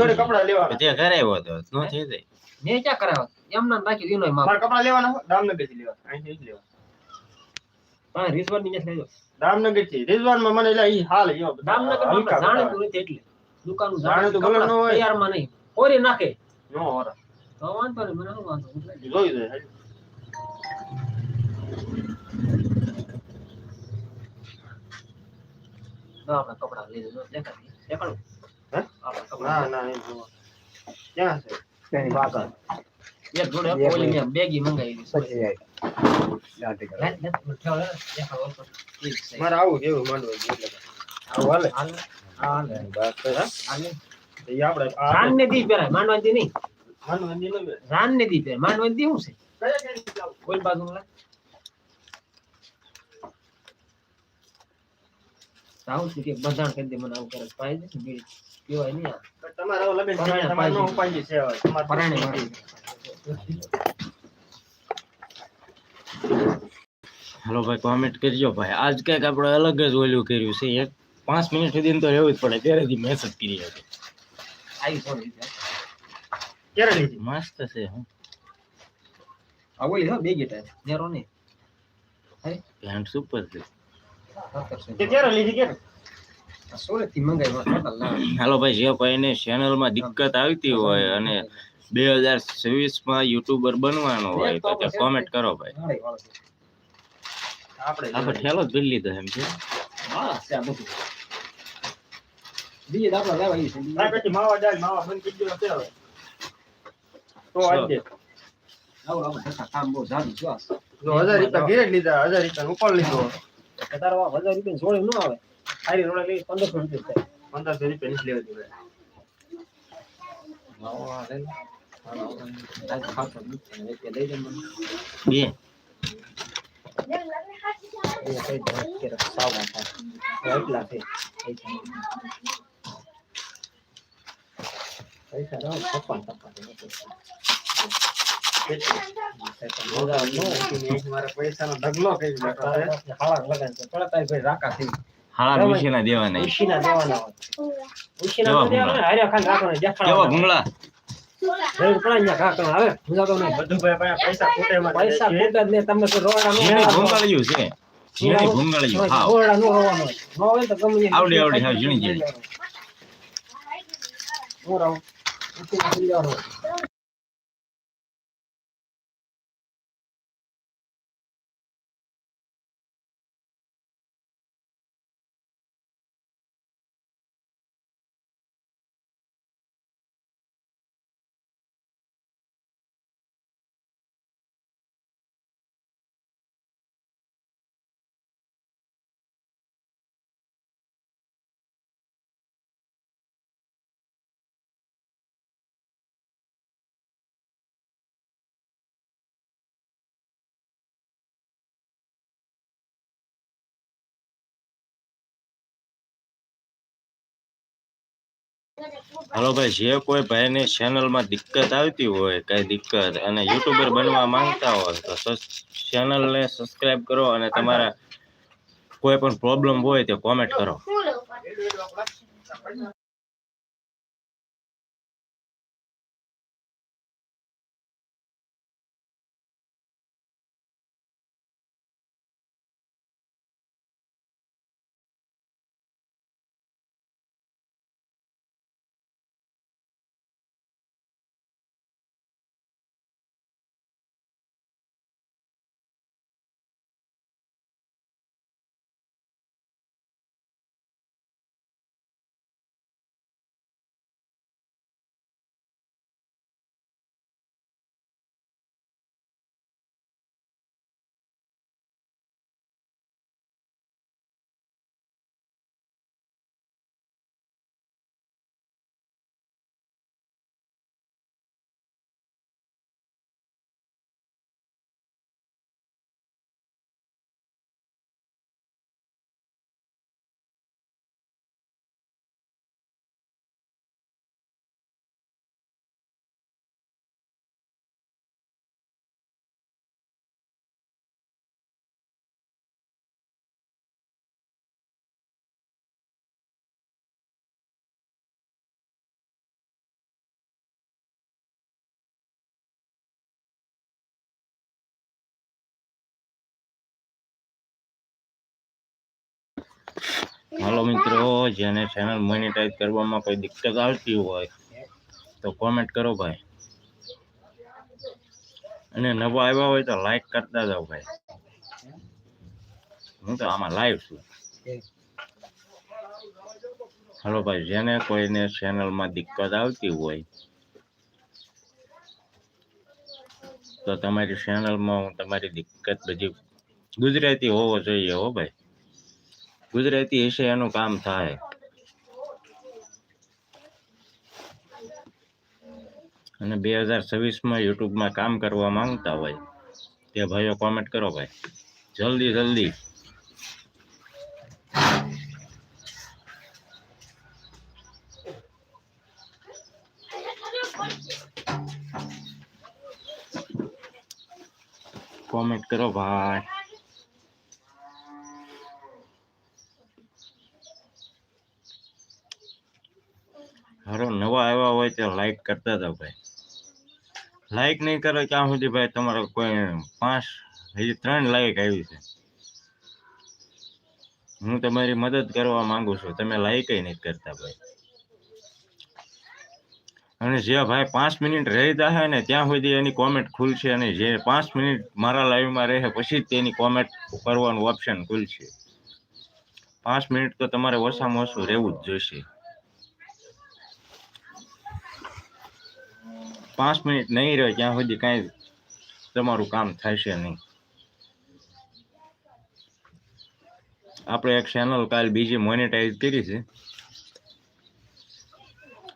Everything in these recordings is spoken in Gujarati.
જોડે કપડા લેવાના. તે ઘરે આવ્યો તો નો થઈ જાય. મેં ક્યાં કરાવ્યો? એમ નામ રાખી દીનો માપ. મારે કપડા લેવાના? દામનગરથી લેવા. અહીંથી જ લેવા. પણ રિઝવાનની લેજો દામનગરથી રિઝવાનમાં મને એટલે ઈ હાલ યો દામનગરમાં જાણે તો નથી એટલે. દુકાન જાણીતું ભલે ન હોય. તૈયારમાં નહીં. ઓરી નાખે. નો હોરા. તો વાંધો નહીં મને શું વાંધો? જોઈ દે આપણે કપડા લઈ લેજો દેખાડી દેખાડું. ના ના એ જોવા ક્યાં છે? તેની પાછળ એક જોડે ઓલી મેં બેગી મંગાવી પછી આવી. દાંતી કરો. લે, લે, ઉઠાવ, લે, દેખાડો ઓલો. ઈ જ છે. મારે આવું કેવું માંડવું એટલે આવું હાલે. હાલ ને, હાલ. ને, બસ તો હા. હાલ. ને. તો ઈ આપણે રાન ને દી પહેરાય માંડવાની નહીં. રાન ને દી પહેરાય. માંડવાની દી શું છે? કોઈ બાજુ રાહુલ કે બંધાણ કરી દે મને આવું કરે પાઈ દે ને બીડી પીવાય નહીં આ. પણ તમારે હવે લગન છે, પરાણે તમારે નો પાડી. ઉપાય છે હવે. તમારે પરાણે મારી હાલો ભાઈ કોમેન્ટ કરજો ભાઈ. આજ કંઈક આપણે અલગ જ ઓલું કર્યું છે એક પાંચ મિનિટ સુધી તો રહેવું જ પડે. ત્યારેથી મેસેજ કરી હતી આવી ફોન લીધો. ક્યારે લીધી? મસ્ત છે હું. આ ઓલી હો બે ગીટા. નેરો નહીં પેન્ટ સુપર છે. તે ક્યારે લીધી ક્યારે? થી મંગાવી હાલો ભાઈ જે કોઈને ચેનલમાં દિક્કત આવતી હોય અને બે હજાર છવ્વીસમાં યુટ્યુબર બનવાનો હોય તો તે કોમેન્ટ કરો ભાઈ. આપણે ઠેલો જ ભરી લીધો એમ છે. હજાર રૂપિયા ઘેર લીધા હજાર રૂપિયા ઉપર લીધો. હજાર રૂપિયા જોડે ન આવે. સારી રોડે લઈ પંદરસો રૂપિયા થાય પંદરસો રૂપિયા નથી લેવા મને. બે કઈ. પૈસા ના નો ઢગલો. થોડા રાખા થઈ. હાળા ડુશીના દેવાના. ઉશીના દેવાના હોય. ઉશીના કેવા તો દેવાના, હાર્યા ખાલી રાખવાના, કેવા દેખાડવાના. ભૂંગળા? જરૂર પડે ને ઘા કરવા. હવે, મૂંઝાતો નહીં. બધું ભાઈ પાસે પૈસા ખૂટે એમાં પૈસા છે. ખૂટે જ નહીં, તમે તો રોવાના ન ઝીણી હોય. ભૂંગળિયું છે ઝીણી ભૂંગળિયું હાવ રોવાના ન હોવાનું હોય. ન હોય તો ગમે તે આવડી આવડી હાવ ઝીણી ઝીણી. હું રહું. ઉશીના થઈ જવાનું. હાલો ભાઈ, જે કોઈ ભાઈને ચેનલમાં દિક્કત આવતી હોય, કઈ દિક્કત, અને યુટ્યુબર બનવા માંગતા હોય, તો ચેનલને સબસ્ક્રાઇબ કરો અને તમારા કોઈ પણ પ્રોબ્લેમ હોય તે કોમેન્ટ કરો. હાલો મિત્રો, જેને ચેનલ મોનિટાઈઝ કરવામાં કોઈ દિક્કત આવતી હોય, તો કોમેન્ટ કરો ભાઈ. અને નવા આવ્યા હોય તો લાઈક કરતા જાઓ ભાઈ. હું તો આમાં લાઈવ છું. હાલો ભાઈ, જેને કોઈને ચેનલમાં દિક્કત આવતી હોય, તો તમારી ચેનલમાં હું તમારી દિક્કત બધી ગુજરાતી હોવો જોઈએ હો ભાઈ. ગુજરાતી હશે એનું કામ થાય. અને બે હજાર છવ્વીસમાં યુટ્યુબમાં કામ કરવા માંગતા હોય, તે ભાઈઓ કોમેન્ટ કરો ભાઈ. જલ્દી જલ્દી. કોમેન્ટ કરો ભાઈ હારો નવા આવ્યા હોય તો લાઈક કરતા હતા ભાઈ. લાઈક નહીં કરો ત્યાં સુધી ભાઈ તમારો કોઈ પાંચ, હજી ત્રણ લાઈક આવી છે. હું તમારી મદદ કરવા માંગુ છું. તમે લાઈક નહીં કરતા ભાઈ. અને જે ભાઈ પાંચ મિનિટ રહી હોય ને ત્યાં સુધી એની કોમેન્ટ ખુલશે અને જે પાંચ મિનિટ મારા લાઈવમાં રહે પછી જ તેની કોમેન્ટ કરવાનું ઓપ્શન ખુલશે. પાંચ મિનિટ તો તમારે ઓછામાં ઓછું રહેવું જ જોઈશે. પાંચ મિનિટ નહીં રહે, ત્યાં સુધી કાંઈ તમારું કામ થશે નહીં. આપણે એક ચેનલ કાલ બીજી મોનેટાઈઝ કરી છે.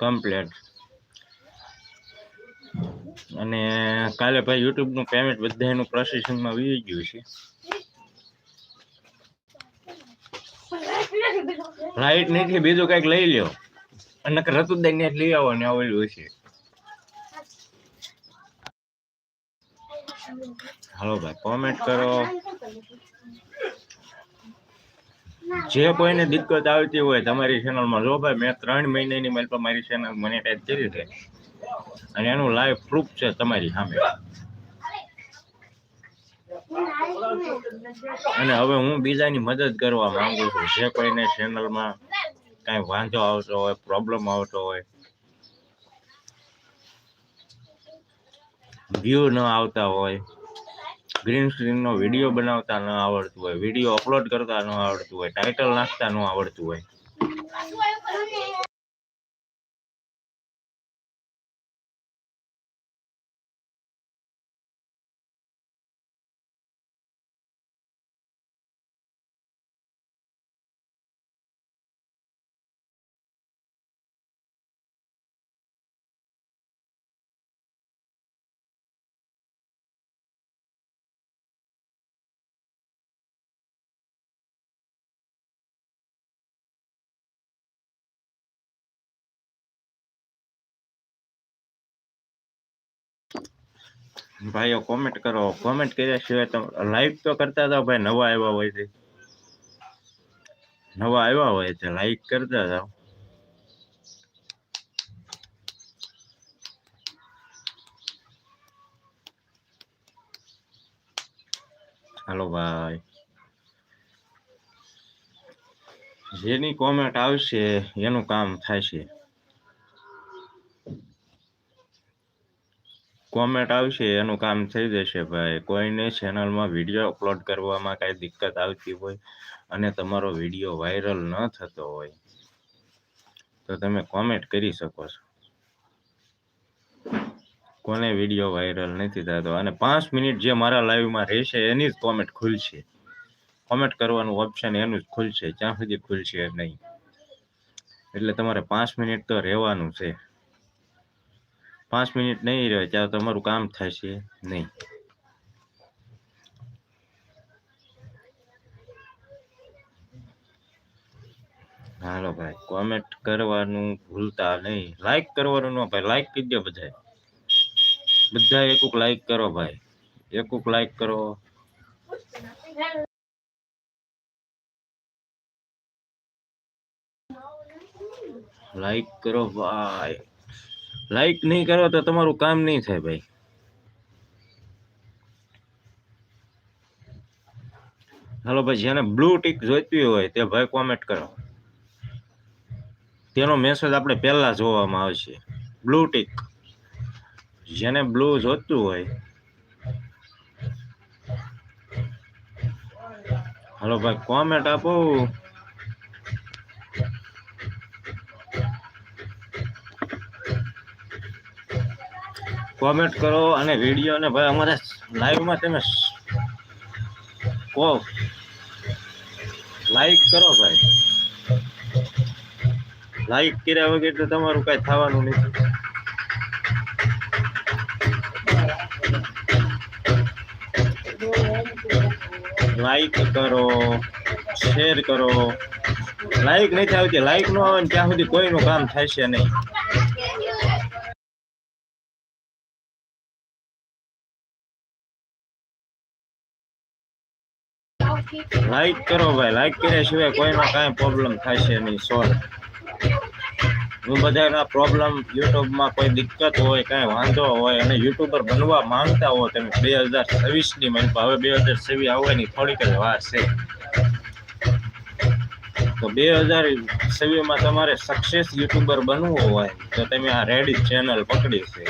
કમ્પ્લેટ અને કાલે ભાઈ યુટ્યુબનું પેમેન્ટ બધાનું પ્રોસેસિંગમાં વી ગયું છે. લાઈટ નથી, બીજું કંઈક લઈ લ્યો. અને રતુદાઈ ને લઈ આવો ને આવેલું છે હાલો ભાઈ કોમેન્ટ કરો. જે કોઈને દિક્કત આવતી હોય તમારી ચેનલમાં જો ભાઈ મેં ત્રણ મહિનાની મારી પર મારી ચેનલ મોનેટાઈઝ કરી છે. અને એનું લાઈવ પ્રૂફ છે તમારી સામે. અને હવે હું બીજાની મદદ કરવા માંગુ છું. જે કોઈને ચેનલમાં કાંઈ વાંધો આવતો હોય પ્રોબ્લેમ આવતો હોય વ્યૂ ન આવતા હોય ગ્રીન સ્ક્રીનનો વીડિયો બનાવતા ન આવડતું હોય વીડિયો અપલોડ કરતા ન આવડતું હોય ટાઇટલ નાખતા ન આવડતું હોય. ભાઈઓ કોમેન્ટ કરો. કોમેન્ટ કર્યા સિવાય તમે લાઈક તો કરતા જાઓ ભાઈ નવા આવ્યા હોય છે. નવા આવ્યા હોય છે લાઈક કરતા જાઓ હાલો ભાઈ. જેની કોમેન્ટ આવશે, એનું કામ થશે કોમેન્ટ આવશે, એનું કામ થઈ જશે ભાઈ. કોઈને ચેનલમાં વીડિયો અપલોડ કરવામાં કાંઈ દિક્કત આવતી હોય અને તમારો વીડિયો વાયરલ ન થતો હોય, તો તમે કોમેન્ટ કરી શકો છો. કોને વીડિયો વાયરલ નથી થતો? અને પાંચ મિનિટ જે મારા લાઈવમાં રહેશે, એની જ કોમેન્ટ ખુલશે. કોમેન્ટ કરવાનું ઓપ્શન એનું જ ખુલશે. જ્યાં સુધી ખુલશે નહીં. એટલે તમારે પાંચ મિનિટ તો રહેવાનું છે. પાંચ મિનિટ નહીં રહે ત્યાં તમારું કામ થશે નહીં. હાલો ભાઈ કોમેન્ટ કરવાનું ભૂલતા નહીં. લાઈક કરવાનું ન ભાઈ લાઈક કરી દો બધા બધા એકુક લાઈક કરો ભાઈ. એકુક લાઈક કરો. લાઈક કરો ભાઈ. લાઈક નહીં કરો તો તમારું કામ નહીં થાય ભાઈ. હાલો ભાઈ, જેને બ્લુ ટીક જોઈતી હોય તે ભાઈ કોમેન્ટ કરો. તેનો મેસેજ આપણે પહેલાં જોવામાં આવશે. બ્લુ ટીક જેને બ્લુ જોતું હોય. હાલો ભાઈ કોમેન્ટ આપો. કોમેન્ટ કરો અને વીડિયો અને ભાઈ અમારે લાઈવમાં તમે કહો લાઈક કરો ભાઈ. લાઈક કર્યા વગર તો તમારું કઈ થવાનું નથી. લાઈક કરો શેર કરો. લાઈક નથી આવતી લાઈક નો આવે ને ત્યાં સુધી કોઈનું કામ થશે નહીં. લાઈક કરો ભાઈ લાઈક કર્યા સિવાય કોઈનો કાંઈ પ્રોબ્લેમ થશે નહીં સોલ્વ હું બધાના પ્રોબ્લેમ યુટ્યુબમાં કોઈ દિક્કત હોય, કાંઈ વાંધો હોય અને યુટ્યુબર બનવા માંગતા હો તમે બે હજાર છવ્વીસની મને હવે બે હજાર છવ્વીસ આવવાની થોડીક જ વાત છે. તો બે હજાર છવ્વીસમાં તમારે સક્સેસ યુટ્યુબર બનવું હોય, તો તમે આ રેડી ચેનલ પકડી છે.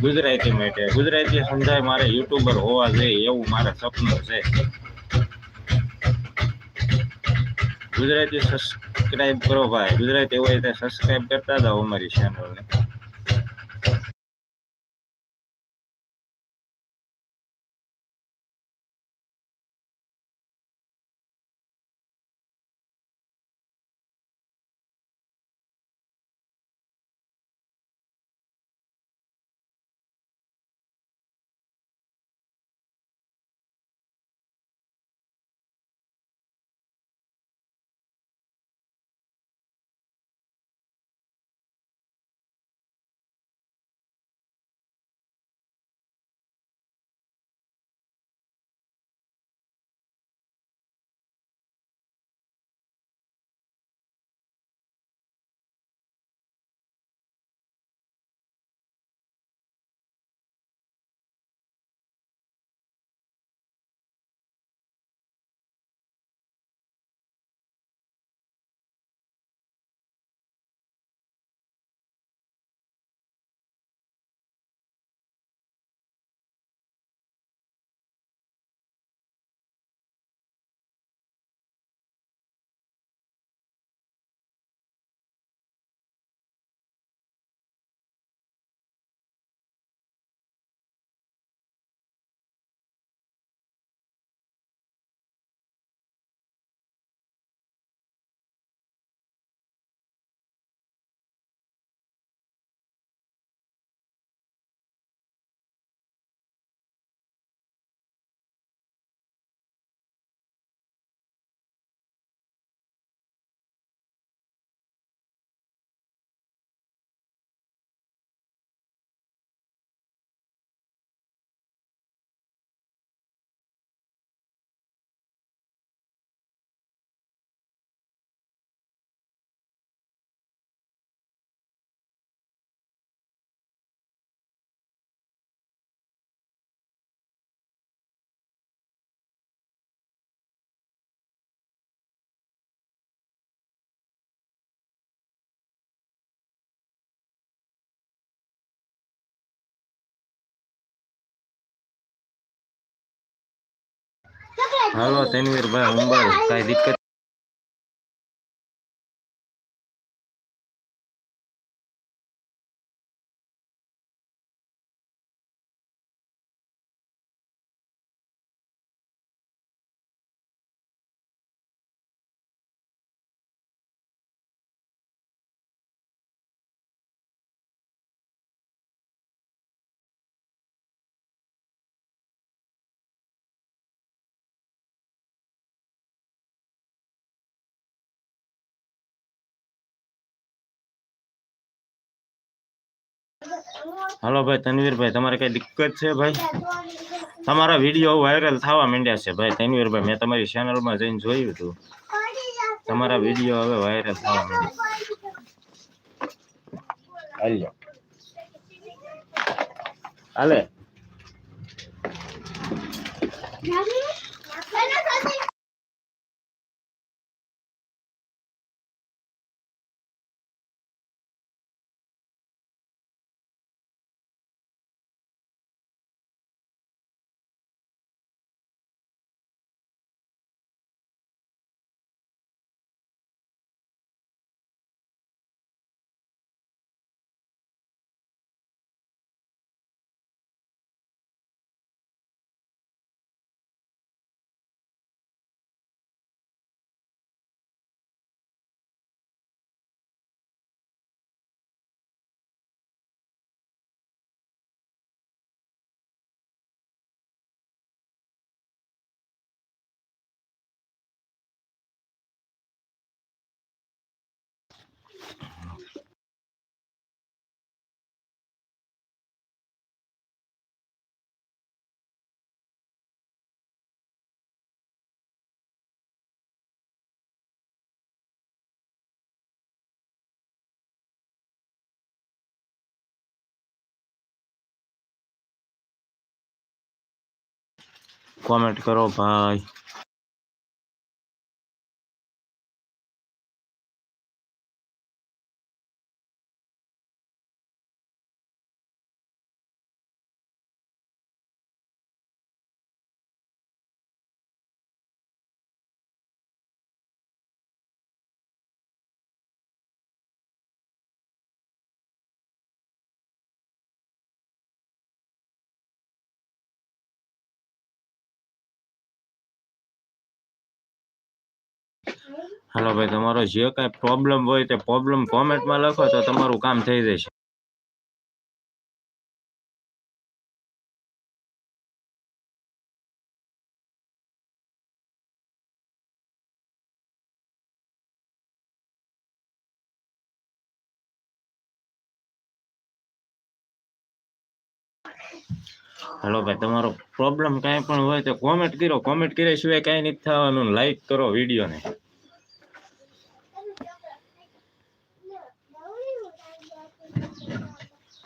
ગુજરાતી માટે, ગુજરાતી સમજાય મારે યુટ્યુબર હોવા જોઈએ એવું મારે સપનું છે. ગુજરાતી સબસ્ક્રાઇબ કરો ભાઈ. ગુજરાતી હોય તો સબસ્ક્રાઇબ કરતા જાઓ અમારી ચેનલને હાલો તનવીરભાઈ મુંબઈ કાંઈ દિક્કત હાલો ભાઈ, તનવીરભાઈ, તમારે કઈ દિક્કત છે ભાઈ? તમારા વીડિયો વાયરલ થવા માંડ્યા છે ભાઈ, તનવીરભાઈ, મેં તમારી ચેનલમાં જઈને જોયું હતું. તમારા વીડિયો હવે વાયરલ થવા માંડ્યા હાલ્યો હાલે. કોમેન્ટ કરો ભાઈ. હાલો ભાઈ તમારો જે કાંઈ પ્રોબ્લેમ હોય તે પ્રોબ્લેમ કોમેન્ટમાં લખો તો તમારું કામ થઈ જશે હાલો ભાઈ તમારો પ્રોબ્લેમ કાંઈ પણ હોય તો કોમેન્ટ કરો કોમેન્ટ કર્યા સિવાય કાંઈ નથી થવાનું લાઈક કરો વિડીયોને